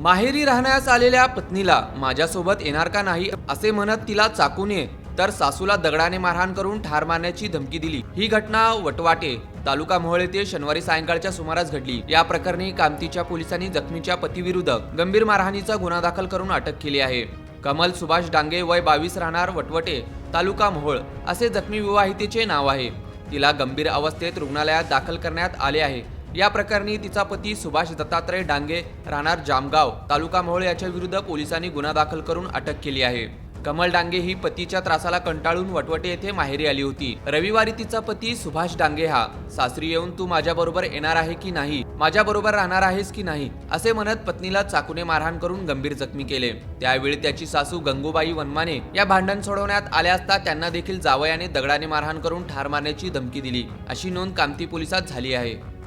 माहेरी राहण्यास आलेल्या पत्नीला माझ्यासोबत येणार का नाही असे म्हणत तिला चाकूने तर सासूला दगडाने मारहाण करून ठार मारण्याची धमकी दिली. ही घटना वटवाटे तालुका मोहोळ येथे शनिवारी सायंकाळच्या सुमारास घडली. या प्रकरणी कामतीच्या पोलिसांनी जखमीच्या पतीविरुद्ध गंभीर मारहाणीचा गुन्हा दाखल करून अटक केली आहे. कमल सुभाष डांगे वय बावीस राहणार वटवटे तालुका मोहोळ असे जखमी विवाहितेचे नाव आहे. तिला गंभीर अवस्थेत रुग्णालयात दाखल करण्यात आले आहे. या प्रकरणी तिचा पती सुभाष दत्तात्रय डांगे राहणार जामगाव. तालुका मोहोळ याच्या विरुद्ध पोलिसांनी गुन्हा दाखल करून अटक केली आहे. कमल डांगे ही पतीच्या त्रासाला कंटाळून वटवटे येथे माहेरी आली होती. रविवारी तिचा पती सुभाष डांगे हा सासरी येऊन तू माझ्या बरोबर येणार आहे की नाही? माझ्या बरोबर राहणार आहेस की नाही? असे म्हणत पत्नीला चाकूने मारहाण करून गंभीर जखमी केले. त्यावेळी त्याची सासू गंगूबाई वनमाने या भांडण सोडवण्यात आले असता त्यांना देखील जावयाने दगडाने मारहाण करून ठार मारण्याची धमकी दिली. अशी नोंद कामती पोलिसात झाली आहे.